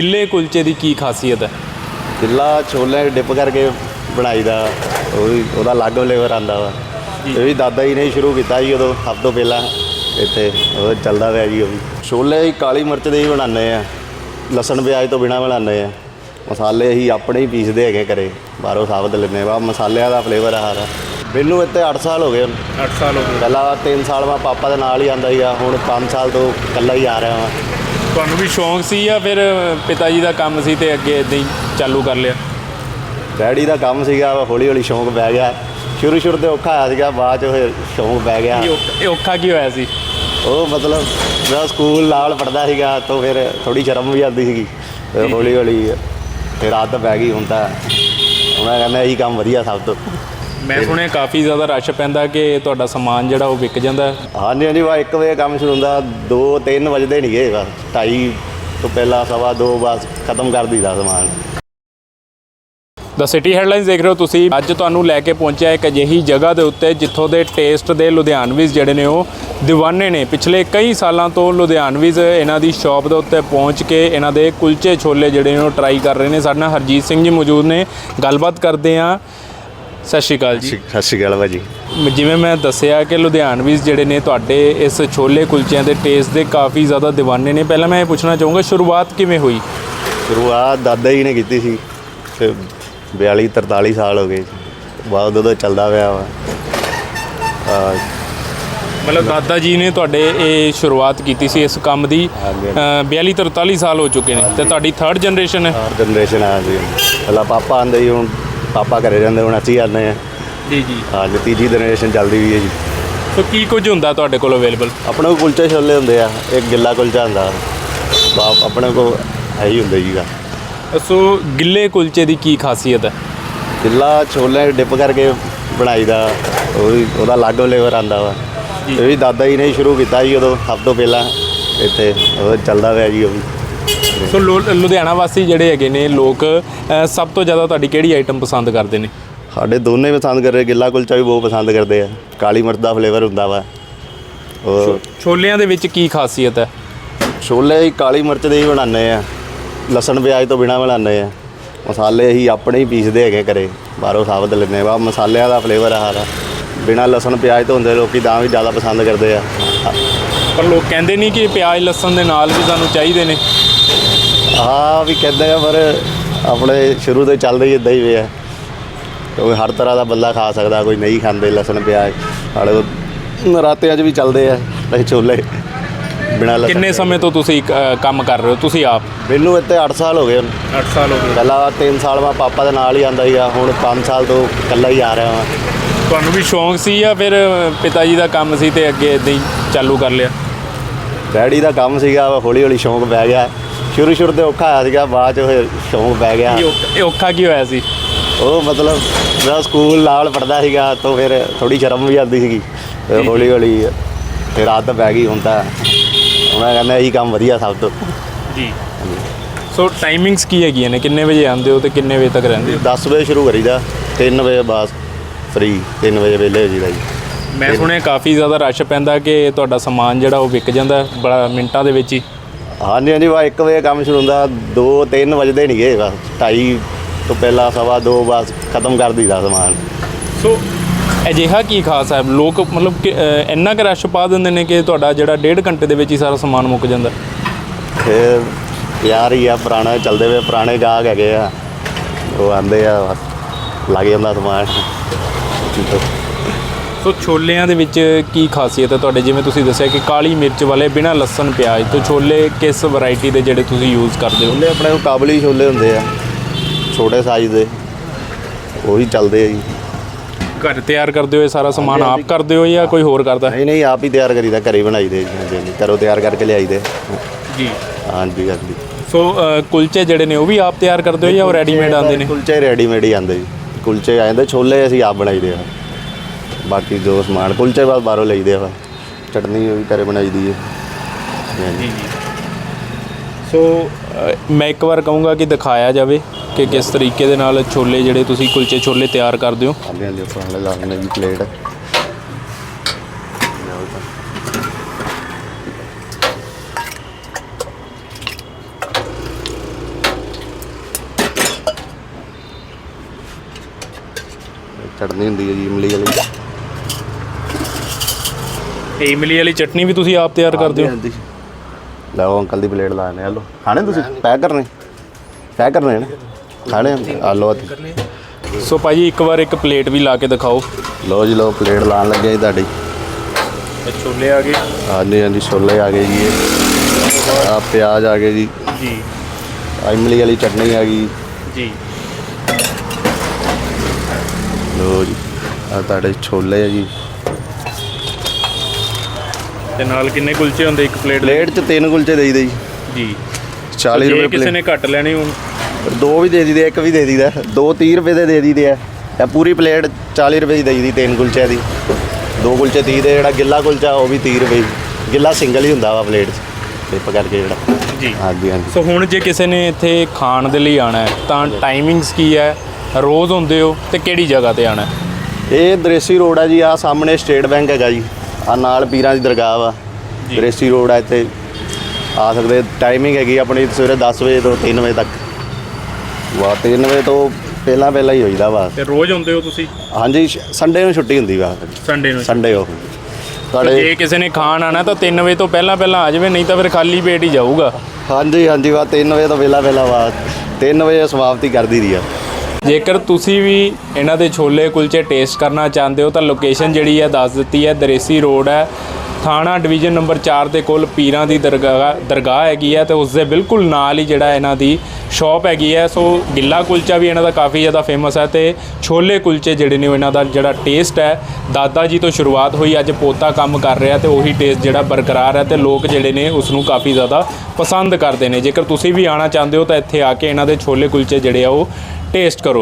ਗਿੱਲੇ ਕੁਲਚੇ ਦੀ ਕੀ ਖਾਸੀਅਤ ਹੈ? ਗਿੱਲਾ ਛੋਲੇ ਡਿਪ ਕਰਕੇ ਬਣਾਈਦਾ ਉਹ ਵੀ ਉਹਦਾ ਅਲੱਗ ਫਲੇਵਰ ਆਂਦਾ ਵਾ। ਇਹ ਵੀ ਦਾਦਾ ਜੀ ਨੇ ਹੀ ਸ਼ੁਰੂ ਕੀਤਾ ਜੀ ਉਦੋਂ ਸਭ ਤੋਂ ਪਹਿਲਾਂ। ਇੱਥੇ ਉਹ ਚੱਲਦਾ ਪਿਆ ਜੀ ਉਹ ਵੀ। ਛੋਲੇ ਹੀ ਕਾਲੀ ਮਿਰਚ ਦੇ ਹੀ ਬਣਾਉਂਦੇ ਆ। ਲਸਣ ਪਿਆਜ਼ ਤੋਂ ਬਿਨਾ ਬਣਾਉਂਦੇ ਆ। ਮਸਾਲੇ ਅਸੀਂ ਆਪਣੇ ਹੀ ਪੀਸਦੇ ਹੈਗੇ ਘਰੇ। ਬਾਹਰੋਂ ਸਾਬਤ ਲੈਂਦੇ ਆ। ਮਸਾਲਿਆਂ ਦਾ ਫਲੇਵਰ ਆ ਸਾਰਾ। ਮੈਨੂੰ ਇੱਥੇ 8 ਸਾਲ ਹੋ ਗਏ। ਹੁਣ 8 ਸਾਲ ਹੋ ਗਏ। ਪਹਿਲਾਂ 3 ਸਾਲ ਮੈਂ ਪਾਪਾ ਦੇ ਨਾਲ ਹੀ ਆਂਦਾ ਸੀਗਾ। ਹੁਣ 5 ਸਾਲ ਤੋਂ ਇਕੱਲਾ ਹੀ ਆ ਰਿਹਾ ਹਾਂ ਤੁਹਾਨੂੰ ਵੀ ਸ਼ੌਂਕ ਸੀ ਜਾਂ ਫਿਰ ਪਿਤਾ ਜੀ ਦਾ ਕੰਮ ਸੀ ਤੇ ਅੱਗੇ ਇਦਾਂ ਹੀ ਚਾਲੂ ਕਰ ਲਿਆ? ਡੈਡੀ ਦਾ ਕੰਮ ਸੀਗਾ ਹੌਲੀ ਹੌਲੀ ਸ਼ੌਂਕ ਪੈ ਗਿਆ। ਸ਼ੁਰੂ ਸ਼ੁਰੂ ਤੇ ਔਖਾ ਆਇਆ ਸੀਗਾ ਬਾਅਦ ਚ ਫਿਰ ਸ਼ੌਂਕ ਪੈ ਗਿਆ। ਇਹ ਔਖ- ਇਹ ਔਖਾ ਕੀ ਹੋਇਆ ਸੀ? ਉਹ ਮਤਲਬ ਮੈਂ ਸਕੂਲ ਨਾਲ ਪੜਦਾ ਸੀਗਾ ਤਾਂ ਫਿਰ ਥੋੜੀ ਸ਼ਰਮ ਵੀ ਆਉਂਦੀ ਸੀਗੀ। ਫਿਰ ਹੌਲੀ ਹੌਲੀ ਫਿਰ ਆਦਤ ਪੈ ਗਈ ਹੁਣ ਤਾਂ। ਉਹਨਾਂ ਕਹਿੰਦਾ ਇਹੀ ਕੰਮ ਵਧੀਆ ਸਭ ਤੋਂ। ਮੈਂ ਸੁਣਿਆ ਕਾਫੀ ਜ਼ਿਆਦਾ ਰਸ਼ ਪੈਂਦਾ ਕਿ ਤੁਹਾਡਾ ਸਮਾਨ ਜਿਹੜਾ ਉਹ ਵਿਕ ਜਾਂਦਾ। ਹੈ। ਹਾਂਜੀ ਹਾਂਜੀ ਵਾ 1 ਵਜੇ ਕੰਮ ਸ਼ੁਰੂ ਹੁੰਦਾ 2 3 ਵਜਦੇ ਨਹੀਂ ਬਸ 2:30 ਤੋਂ ਪਹਿਲਾਂ ਸਵਾ 2 ਬਸ ਖਤਮ ਕਰ ਦਈਦਾ ਸਮਾਨ। ਦ ਸਿਟੀ ਹੈਡਲਾਈਨਸ ਦੇਖ ਰਹੇ ਹੋ ਤੁਸੀਂ। ਅੱਜ ਤੁਹਾਨੂੰ ਲੈ ਕੇ ਪਹੁੰਚਿਆ ਇੱਕ ਅਜਿਹੀ ਜਗ੍ਹਾ ਦੇ ਉੱਤੇ ਜਿੱਥੋਂ ਦੇ ਟੇਸਟ ਦੇ ਲੁਧਿਆਣਵੀਜ਼ ਜਿਹੜੇ ਨੇ ਉਹ دیਵਾਨੇ ਨੇ। ਪਿਛਲੇ ਕਈ ਸਾਲਾਂ ਤੋਂ ਲੁਧਿਆਣਵੀਜ਼ ਇਹਨਾਂ ਦੀ ਸ਼ਾਪ ਦੇ ਉੱਤੇ ਪਹੁੰਚ ਕੇ ਇਹਨਾਂ ਦੇ ਕੁਲਚੇ ਛੋਲੇ ਜਿਹੜੇ ਨੇ ਉਹ ਟਰਾਈ ਕਰ ਰਹੇ ਨੇ। ਸਾਡੇ ਨਾਲ ਹਰਜੀਤ ਸਿੰਘ ਜੀ ਮੌਜੂਦ ਨੇ। ਗੱਲਬਾਤ ਕਰਦੇ ਆ ਸਤਿ ਸ਼੍ਰੀ ਅਕਾਲ ਜੀ। ਸਤਿ ਸ਼੍ਰੀ ਅਕਾਲ ਭਾਜੀ। ਜਿਵੇਂ ਮੈਂ ਦੱਸਿਆ ਕਿ ਲੁਧਿਆਣਵੀਜ਼ ਜਿਹੜੇ ਨੇ ਤੁਹਾਡੇ ਇਸ ਛੋਲੇ ਕੁਲਚਿਆਂ ਦੇ ਟੇਸਟ ਦੇ ਕਾਫੀ ਜ਼ਿਆਦਾ دیਵਾਨੇ ਨੇ। ਪਹਿਲਾਂ ਮੈਂ ਇਹ ਪੁੱਛਣਾ ਚਾਹੂੰਗਾ ਸ਼ੁਰੂਆਤ ਕਿਵੇਂ ਹੋਈ? ਸ਼ੁਰੂਆਤ ਦਾਦਾ ਜੀ ਨੇ ਕੀਤੀ ਸੀ ਤੇ 42 43 ਸਾਲ ਹੋ ਗਏ। ਬਾਅਦ ਉਦੋਂ ਚੱਲਦਾ ਪਿਆ ਵਾ। ਮਤਲਬ ਦਾਦਾ ਜੀ ਨੇ ਤੁਹਾਡੇ ਇਹ ਸ਼ੁਰੂਆਤ ਕੀਤੀ ਸੀ ਇਸ ਕੰਮ ਦੀ। ਹਾਂਜੀ। ਅ, 42 43 ਸਾਲ ਹੋ ਚੁੱਕੇ ਨੇ ਤੇ ਤੁਹਾਡੀ ਥਰਡ ਜਨਰੇਸ਼ਨ ਹੈ। ਹਰ ਜਨਰੇਸ਼ਨ ਆ ਜੀ ਪਹਿਲਾਂ ਪਾਪਾ ਆਂਦੇ ਜੀ ਹੁਣ ਪਾਪਾ ਘਰੇ ਰਹਿੰਦੇ ਹੁਣ ਅਸੀਂ ਆਉਂਦੇ ਆ ਜੀ ਜੀ। ਹਾਂ ਤੀਜੀ ਜਨਰੇਸ਼ਨ ਚੱਲਦੀ ਵੀ ਹੈ ਜੀ। ਸੋ ਕੀ ਕੁਝ ਹੁੰਦਾ ਤੁਹਾਡੇ ਕੋਲ ਅਵੇਲੇਬਲ ਆਪਣੇ ਕੋਲ ਕੁਲਚੇ ਛੋਲੇ ਹੁੰਦੇ ਆ ਇੱਕ ਗਿੱਲਾ ਕੁਲਚਾ ਹੁੰਦਾ। ਬਾਪ ਆਪਣੇ ਕੋਲ ਇਹੀ ਹੁੰਦਾ ਜੀਗਾ ਸੋ ਗਿੱਲੇ ਕੁਲਚੇ ਦੀ ਕੀ ਖਾਸੀਅਤ ਹੈ? ਗਿੱਲਾ ਛੋਲੇ ਡਿਪ ਕਰਕੇ ਬਣਾਈਦਾ ਉਹ ਉਹਦਾ ਅਲੱਗ ਫਲੇਵਰ ਆਂਦਾ ਵਾ। ਜੀ। ਇਹ ਵੀ ਦਾਦਾ ਜੀ ਨੇ ਸ਼ੁਰੂ ਕੀਤਾ ਜੀ ਉਦੋਂ ਸਭ ਤੋਂ ਪਹਿਲਾਂ ਇੱਥੇ ਉਹ ਚੱਲਦਾ ਪਿਆ ਜੀ ਉਹ ਵੀ। ਸੋ ਲੋ- ਲੁਧਿਆਣਾ ਵਾਸੀ ਜਿਹੜੇ ਹੈਗੇ ਨੇ ਲੋਕ ਅ, ਸਭ ਤੋਂ ਜ਼ਿਆਦਾ ਤੁਹਾਡੀ ਕਿਹੜੀ ਆਈਟਮ ਪਸੰਦ ਕਰਦੇ ਨੇ? ਸਾਡੇ ਦੋਨੇ ਪਸੰਦ ਕਰਦੇ ਗਿੱਲਾ ਕੁਲਚਾ ਵੀ ਬਹੁਤ ਪਸੰਦ ਕਰਦੇ ਆ। ਕਾਲੀ ਮਿਰਚ ਦਾ ਫਲੇਵਰ ਹੁੰਦਾ ਵਾ। ਉਹ ਛੋਲਿਆਂ ਦੇ ਵਿੱਚ ਕੀ ਖਾਸੀਅਤ ਹੈ? ਛੋਲੇ ਹੀ ਕਾਲੀ ਮਿਰਚ ਦੇ ਹੀ ਬਣਾਉਂਦੇ ਆ। ਲਸਣ ਪਿਆਜ਼ ਤੋਂ ਬਿਨਾ ਬਣਾਉਂਦੇ ਆ। ਮਸਾਲੇ ਅਸੀਂ ਆਪਣੇ ਹੀ ਪੀਸਦੇ ਹੈਗੇ ਘਰੇ। ਬਾਹਰੋਂ ਸਾਬਤ ਲੈਂਦੇ ਆ। ਮਸਾਲਿਆਂ ਦਾ ਫਲੇਵਰ ਆ ਸਾਰਾ। ਬਿਨਾ ਲਸਣ ਪਿਆਜ਼ ਤੋਂ ਹੁੰਦੇ ਲੋਕੀ ਤਾਂ ਵੀ ਜ਼ਿਆਦਾ ਪਸੰਦ ਕਰਦੇ ਆ। ਪਰ ਲੋਕ ਕਹਿੰਦੇ ਨਹੀਂ ਕਿ ਪਿਆਜ਼ ਲਸਣ ਦੇ ਨਾਲ ਵੀ ਸਾਨੂੰ ਚਾਹੀਦੇ ਨੇ। ਆ ਵੀ ਕਹਿੰਦੇ ਆ ਪਰ ਆਪਣੇ ਸ਼ੁਰੂ ਤੋਂ ਚੱਲਦੇ ਹੀ ਇਦਾਂ ਹੀ ਵੇ ਆ। ਕਿਉਂਕਿ ਹਰ ਤਰ੍ਹਾਂ ਦਾ ਬੰਦਾ ਖਾ ਸਕਦਾ ਕੋਈ ਨਹੀਂ ਖਾਂਦੇ ਲਸਣ ਪਿਆਜ਼ ਹਾਲੇ ਨਰਾਤਿਆਂ 'ਚ ਵੀ ਚੱਲਦੇ ਆ ਇਹ ਛੋਲੇ ਬਿਨਾ ਲਸਣ ਕਿੰਨੇ ਸਮੇਂ ਤੋਂ ਤੁਸੀਂ ਅ, ਕੰਮ ਕਰ ਰਹੇ ਹੋ? ਤੁਸੀਂ ਆਪ? ਮੈਨੂੰ ਇੱਥੇ 8 ਸਾਲ ਹੋ ਗਏ ਹੁਣ। 8 ਸਾਲ ਹੋ ਗਏ। ਪਹਿਲਾਂ 3 ਸਾਲ ਮੈਂ ਪਾਪਾ ਦੇ ਨਾਲ ਹੀ ਆਂਦਾ ਸੀਗਾ ਹੁਣ 5 ਸਾਲ ਤੋਂ ਇਕੱਲਾ ਹੀ ਆ ਰਿਹਾ ਹਾਂ ਤੁਹਾਨੂੰ ਵੀ ਸ਼ੌਂਕ ਸੀ ਜਾਂ ਫਿਰ ਪਿਤਾ ਜੀ ਦਾ ਕੰਮ ਸੀ ਤੇ ਅੱਗੇ ਇਦਾਂ ਹੀ ਚਾਲੂ ਕਰ ਲਿਆ? ਡੈਡੀ ਦਾ ਕੰਮ ਸੀਗਾ ਹੌਲੀ ਹੌਲੀ ਸ਼ੌਂਕ ਪੈ ਗਿਆ। ਸ਼ੁਰੂ ਸ਼ੁਰੂ ਤੇ ਔਖਾ ਆਇਆ ਸੀਗਾ ਬਾਅਦ ਚ ਫਿਰ ਸ਼ੌਂਕ ਪੈ ਗਿਆ। ਇਹ ਔਖ- ਇਹ ਔਖਾ ਕੀ ਹੋਇਆ ਸੀ? ਉਹ ਮਤਲਬ ਮੈਂ ਸਕੂਲ ਨਾਲ ਪੜਦਾ ਸੀਗਾ ਤਾਂ ਫਿਰ ਥੋੜੀ ਸ਼ਰਮ ਵੀ ਆਉਂਦੀ ਸੀਗੀ। ਫਿਰ ਹੌਲੀ ਹੌਲੀ ਫਿਰ ਆਦਤ ਪੈ ਗਈ ਹੁਣ ਤਾਂ। ਉਹਨਾਂ ਕਹਿੰਦਾ ਇਹੀ ਕੰਮ ਵਧੀਆ ਸਭ ਤੋਂ। ਜੀ। ਸੋ ਟਾਈਮਿੰਗਸ ਕੀ ਹੈਗੀਆਂ ਨੇ? ਕਿੰਨੇ ਵਜੇ ਆਉਂਦੇ ਹੋ ਤੇ ਕਿੰਨੇ ਵਜੇ ਤੱਕ ਰਹਿੰਦੇ ਹੋ? 10 ਵਜੇ ਸ਼ੁਰੂ ਕਰੀਦਾ। 3 ਵਜੇ ਬਾਅਦ ਫ੍ਰੀ 3 ਵਜੇ ਵਿਹਲੇ ਹੋ ਜੀਦਾ ਜੀ। ਮੈਂ ਸੁਣਿਆ ਕਾਫੀ ਜ਼ਿਆਦਾ ਰਸ਼ ਪੈਂਦਾ ਕਿ ਤੁਹਾਡਾ ਸਮਾਨ ਜਿਹੜਾ ਉਹ ਵਿਕ ਜਾਂਦਾ ਬੜਾ ਮਿੰਟਾਂ ਦੇ ਵਿੱਚ ਹੀ। ਹਾਂਜੀ ਹਾਂਜੀ ਵਾ 1 ਵਜੇ ਕੰਮ ਸ਼ੁਰੂ ਹੁੰਦਾ 2 3 ਵਜਦੇ ਨਹੀਂ ਗਏ ਬਸ 2:30 ਤੋਂ ਪਹਿਲਾਂ ਸਵਾ 2 ਬਸ ਖਤਮ ਕਰ ਦਈਦਾ ਸਮਾਨ। ਸੋ ਅਜਿਹਾ ਕੀ ਖਾਸ ਹੈ? ਲੋਕ ਮਤਲਬ ਕਿ ਇੰਨਾ ਕੁ ਰਸ਼ ਪਾ ਦਿੰਦੇ ਨੇ ਕਿ ਤੁਹਾਡਾ ਜਿਹੜਾ ਡੇਢ ਘੰਟੇ ਦੇ ਵਿੱਚ ਹੀ ਸਾਰਾ ਸਮਾਨ ਮੁੱਕ ਜਾਂਦਾ। ਫਿਰ ਯਾਰ ਹੀ ਆ ਪੁਰਾਣਾ ਚੱਲਦੇ ਵੇ ਪੁਰਾਣੇ ਗਾਹਕ ਹੈਗੇ ਆ। ਉਹ ਆਂਦੇ ਆ ਬਸ ਲੱਗ ਜਾਂਦਾ ਸਮਾਨ। ਸੋ ਛੋਲਿਆਂ ਦੇ ਵਿੱਚ ਕੀ ਖਾਸੀਅਤ ਹੈ ਤੁਹਾਡੇ? ਜਿਵੇਂ ਤੁਸੀਂ ਦੱਸਿਆ ਕਿ ਕਾਲੀ ਮਿਰਚ ਵਾਲੇ ਬਿਨਾਂ ਲਸਣ ਪਿਆਜ਼ ਤੋਂ ਛੋਲੇ ਕਿਸ ਵੈਰਾਈਟੀ ਦੇ ਜਿਹੜੇ ਤੁਸੀਂ ਯੂਜ਼ ਕਰਦੇ ਹੋ? ਛੋਲੇ ਆਪਣੇ ਕੋਲ ਕਾਬਲੀ ਛੋਲੇ ਹੁੰਦੇ ਆ ਛੋਟੇ ਸਾਈਜ਼ ਦੇ ਉਹੀ ਚੱਲਦੇ ਆ ਜੀ। ਘਰ ਤਿਆਰ ਕਰਦੇ ਹੋ ਇਹ ਸਾਰਾ ਸਮਾਨ ਆਪ ਕਰਦੇ ਹੋ ਜਾਂ ਕੋਈ ਹੋਰ ਕਰਦਾ? ਨਹੀਂ ਨਹੀਂ ਆਪ ਹੀ ਤਿਆਰ ਕਰੀਦਾ ਘਰੇ ਬਣਾਈਦੇ ਜੀ ਘਰੋਂ ਤਿਆਰ ਕਰਕੇ ਲਿਆਈਦੇ ਜੀ। ਹਾਂਜੀ ਹਾਂਜੀ। ਸੋ ਕੁਲਚੇ ਜਿਹੜੇ ਨੇ ਉਹ ਵੀ ਆਪ ਤਿਆਰ ਕਰਦੇ ਹੋ ਜਾਂ ਉਹ ਰੈਡੀਮੇਡ ਆਉਂਦੇ ਨੇ? ਕੁਲਚੇ ਰੈਡੀਮੇਡ ਹੀ ਆਉਂਦੇ ਜੀ। ਕੁਲਚੇ ਆ ਜਾਂਦੇ ਛੋਲੇ ਅਸੀਂ ਆਪ ਬਣਾਈਦੇ ਆ। ਬਾਕੀ ਜੋ ਸਮਾਨ ਕੁਲਚੇ ਬਾਅਦ ਬਾਹਰੋਂ ਲਈਦੇ ਆ ਵਾ ਚਟਨੀ ਵੀ ਘਰੇ ਬਣਾਈਦੀ ਹੈ ਹਾਂਜੀ ਸੋ ਅ, ਮੈਂ ਇੱਕ ਵਾਰ ਕਹੂੰਗਾ ਕਿ ਦਿਖਾਇਆ ਜਾਵੇ ਕਿ ਕਿਸ ਤਰੀਕੇ ਦੇ ਨਾਲ ਛੋਲੇ ਜਿਹੜੇ ਤੁਸੀਂ ਕੁਲਚੇ ਛੋਲੇ ਤਿਆਰ ਕਰਦੇ ਹੋ। ਹਾਂਜੀ ਹਾਂਜੀ ਪੁਰਾਣੇ ਲਾਉਣੇ ਜੀ ਪਲੇਟ। ਚਟਨੀ ਹੁੰਦੀ ਹੈ ਜੀ ਇਮਲੀ ਵਾਲੀ। ਇਹ ਇਮਲੀ ਵਾਲੀ ਚਟਨੀ ਵੀ ਤੁਸੀਂ ਆਪ ਤਿਆਰ ਕਰਦੇ ਹੋ? ਹਾਂਜੀ ਲਓ ਅੰਕਲ ਦੀ ਪਲੇਟ ਲਾਣੇ ਆ ਲਓ ਖਾਣੇ ਤੁਸੀਂ? ਪੈਕ ਕਰਨੇ? ਪੈਕ ਕਰਨੇ ਨੇ? ਖਾਣੇ? ਆ ਲਓ ਸੋ ਭਾਜੀ ਇੱਕ ਵਾਰ ਇੱਕ ਪਲੇਟ ਵੀ ਲਾ ਕੇ ਦਿਖਾਓ। ਲਓ ਜੀ ਲਓ ਪਲੇਟ ਲਾਣ ਲੱਗੇ ਜੀ ਤੁਹਾਡੀ। ਇਹ ਛੋਲੇ ਆ ਗਏ। ਹਾਂਜੀ ਹਾਂਜੀ ਛੋਲੇ ਆ ਗਏ ਜੀ ਆ ਪਿਆਜ਼ ਆ ਗਏ ਜੀ। ਜੀ। ਇਮਲੀ ਵਾਲੀ ਚਟਨੀ ਆ ਗਈ। ਜੀ। ਲਓ ਜੀ ਆ ਤੁਹਾਡੇ ਛੋਲੇ ਆ ਜੀ। ਤੇ ਨਾਲ ਕਿੰਨੇ ਕੁਲਚੇ ਹੁੰਦੇ ਇੱਕ ਪਲੇਟ ਦੇ? ਪਲੇਟ 'ਚ ਤਿੰਨ ਕੁਲਚੇ ਦੇਈਦੇ ਜੀ। ਜੀ। 40 ਜੇ ਰੁਪਏ ਕਿਸੇ ਪਲੇਟ ਨੇ ਘੱਟ ਲੈਣੇ ਹੋਣ ਦੋ ਵੀ ਦੇ ਦੀਦੇ ਇੱਕ ਵੀ ਦੇ ਦੀਦਾ ਦੋ 30 ਰੁਪਏ ਦੇ ਦੇ ਦੀਦੇ ਆ। ਇਹ ਪੂਰੀ ਪਲੇਟ 40 ਰੁਪਏ ਦੀ ਦੇਈ ਦੀ ਤਿੰਨ ਕੁਲਚੇ ਦੀ। ਦੋ ਕੁਲਚੇ 30 ਦੇ ਜਿਹੜਾ ਗਿੱਲਾ ਕੁਲਚਾ ਉਹ ਵੀ 30 ਰੁਪਏ ਗਿੱਲਾ ਸਿੰਗਲ ਹੀ ਹੁੰਦਾ ਵਾ ਪਲੇਟ 'ਚ ਟਿਪ ਕਰਕੇ ਜਿਹੜਾ। ਜੀ। ਹਾਂਜੀ ਹਾਂਜੀ। ਸੋ ਹੁਣ ਜੇ ਕਿਸੇ ਨੇ ਇੱਥੇ ਖਾਣ ਦੇ ਲਈ ਆਣਾ ਹੈ ਤਾਂ ਟਾਈਮਿੰਗਸ ਕੀ ਹੈ? ਰੋਜ਼ ਹੁੰਦੇ ਹੋ ਤੇ ਕਿਹੜੀ ਜਗ੍ਹਾ ਤੇ ਆਣਾ? ਇਹ ਦ੍ਰੇਸੀ ਰੋਡ ਆ ਜੀ ਆ ਸਾਹਮਣੇ ਸਟੇਟ ਬੈਂਕ ਹੈਗਾ ਜੀ। ਆ ਨਾਲ ਪੀਰਾਂ ਦੀ ਦਰਗਾਹ ਵਾ। ਦ੍ਰੇਸੀ ਰੋਡ ਆ ਇੱਥੇ। ਆ ਸਕਦੇ ਟਾਈਮਿੰਗ ਹੈਗੀ ਆਪਣੀ ਸਵੇਰੇ 10 ਵਜੇ ਤੋਂ 3 ਵਜੇ ਤੱਕ। ਵਾ 3 ਵਜੇ ਤੋਂ ਪਹਿਲਾਂ ਪਹਿਲਾਂ ਹੀ ਹੋਈਦਾ ਵਾ। ਤੇ ਰੋਜ਼ ਹੁੰਦੇ ਹੋ ਤੁਸੀਂ? ਹਾਂਜੀ ਸੰਡੇ ਨੂੰ ਛੁੱਟੀ ਹੁੰਦੀ ਵਾ। ਸੰਡੇ ਨੂੰ ਸੰਡੇ ਉਹ। ਤੁਹਾਡੇ ਜੇ ਕਿਸੇ ਨੇ ਖਾਣ ਆਣਾ ਤਾਂ 3 ਵਜੇ ਤੋਂ ਪਹਿਲਾਂ ਪਹਿਲਾਂ ਆ ਜਾਵੇ ਨਹੀਂ ਤਾਂ ਫਿਰ ਖਾਲੀ ਪੇਟ ਹੀ ਜਾਊਗਾ। ਹਾਂਜੀ ਹਾਂਜੀ ਵਾ 3 ਵਜੇ ਤੋਂ ਪਹਿਲਾਂ ਪਹਿਲਾਂ ਵਾ 3 ਵਜੇ ਸਮਾਪਤੀ ਕਰ ਦੀ ਆ। ਜੇਕਰ ਤੁਸੀਂ ਵੀ ਇਹਨਾਂ ਦੇ ਛੋਲੇ ਕੁਲਚੇ ਟੇਸਟ ਕਰਨਾ ਚਾਹੁੰਦੇ ਹੋ, ਤਾਂ ਲੋਕੇਸ਼ਨ ਜਿਹੜੀ ਹੈ ਦੱਸ ਦਿੱਤੀ ਹੈ ਦਰੇਸੀ ਰੋਡ ਹੈ ਥਾਣਾ ਡਿਵੀਜ਼ਨ ਨੰਬਰ 4 ਦੇ ਕੋਲ ਪੀਰਾਂ ਦੀ ਦਰਗਾਹ ਦਰਗਾਹ ਹੈਗੀ ਹੈ ਤੇ ਉਸ ਦੇ ਬਿਲਕੁਲ ਨਾਲ ਹੀ ਜਿਹੜਾ ਇਹਨਾਂ ਦੀ ਸ਼ਾਪ ਹੈਗੀ ਹੈ, ਸੋ ਗਿੱਲਾ ਕੁਲਚਾ ਵੀ ਇਹਨਾਂ ਦਾ ਕਾਫੀ ਜ਼ਿਆਦਾ ਫੇਮਸ ਹੈ ਤੇ ਛੋਲੇ ਕੁਲਚੇ ਜਿਹੜੇ ਨੇ ਉਹ ਇਹਨਾਂ ਦਾ ਜਿਹੜਾ ਟੇਸਟ ਹੈ, ਦਾਦਾ ਜੀ ਤੋਂ ਸ਼ੁਰੂਆਤ ਹੋਈ, ਅੱਜ ਪੋਤਾ ਕੰਮ ਕਰ ਰਿਹਾ ਤੇ ਉਹੀ ਟੇਸਟ ਜਿਹੜਾ ਬਰਕਰਾਰ ਹੈ ਤੇ ਲੋਕ ਜਿਹੜੇ ਨੇ ਉਸ ਨੂੰ ਕਾਫੀ ਜ਼ਿਆਦਾ ਪਸੰਦ ਕਰਦੇ ਨੇ। ਜੇਕਰ ਤੁਸੀਂ ਵੀ ਆਣਾ ਚਾਹੁੰਦੇ ਹੋ ਤਾਂ ਇੱਥੇ ਆ ਕੇ ਇਹਨਾਂ ਦੇ ਛੋਲੇ ਕੁਲਚੇ ਜਿਹੜੇ ਆ ਉਹ ਟੇਸਟ ਕਰੋ।